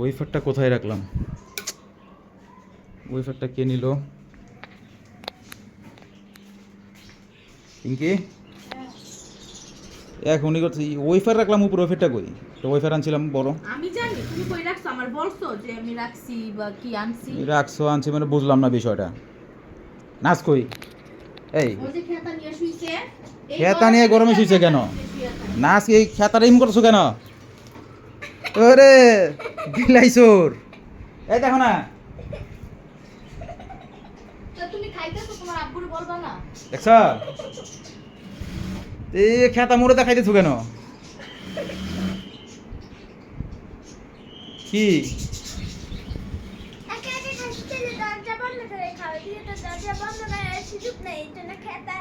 ওয়েফারটা কোথায় রাখলাম? ওয়েফারটা কে নিল? পিঙ্কি? এখনই করছি। ওয়েফার রাখলাম উপরে ওয়েফারটা কই? তো ওয়েফার আনছিলাম বড়। আমি জানি তুমি কই রাখছো? আমার বলছো যে আমি রাখছি বা কি আনছি। রাখছো আনছি মানে বুঝলাম না বিষয়টা। নাচ কই? এই। খেতা নিয়ে শুইছে। এই খেতা নিয়ে গরমে শুইছে কেন? নাচ এই খেতাটা ইম করছ কেন? ওরে বিলাইছোর এই দেখো না। তা তুমি খাইতেছো তোমার আব্বুর বলবা না। দেখছ? এই খেতা মুড়ে দেখাইতেছো কেন? কি? একে একে খাচ্ছে যে দরজা বন্ধ করে খাও দিয়ে তো দরজা বন্ধ করার সুযোগ নেই এই জন্য খেতা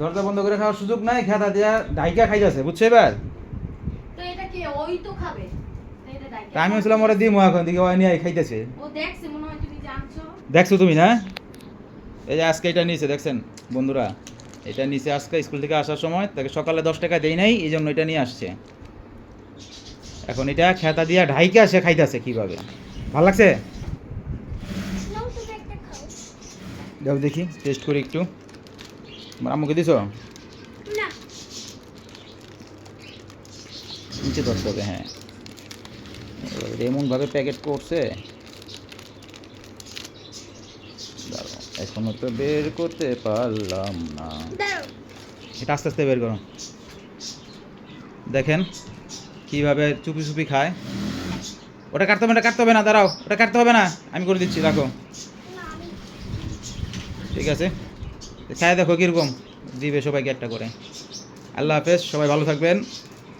দরজা বন্ধ করে খাওয়ার সুযোগ নাই খেতা দিয়া ডাইকা খাইতেছে বুঝছ এবার? তো এটা কি? ওই তো খাবে। আমি বলছিলাম ওরা দিমো এখন দিকে ওই নিয়ে খাইতেছে। ও দেখছে মনে হয় তুমি জানছো। দেখছ তুমি না? এই যে আজকে এটা নিয়েছে দেখছেন বন্ধুরা? এটা নিচে আজকে স্কুল থেকে আসার সময় তাকে সকালে দশ টাকা দেই নাই এই জন্য এটা নিয়ে আসছে। এখন এটা খেতা দিয়া ঢাইকে আসে খাইতেছে কীভাবে? ভালো লাগছে? যাও দেখি টেস্ট করি একটু। আম্মুকে দিছো নিচে ধরতে হবে হ্যাঁ এমনভাবে প্যাকেট করছে এখনও তো বের করতে পারলাম না এটা আস্তে আস্তে বের করো দেখেন কীভাবে চুপি চুপি খায়। ওটা কাটতে হবে না কাটতে হবে না দাঁড়াও। ওটা কাটতে হবে না। আমি করে দিচ্ছি রাখো। ঠিক আছে। খায় দেখো কীরকম। দিবে সবাইকে একটা করে। আল্লাহ হাফেজ সবাই ভালো থাকবেন।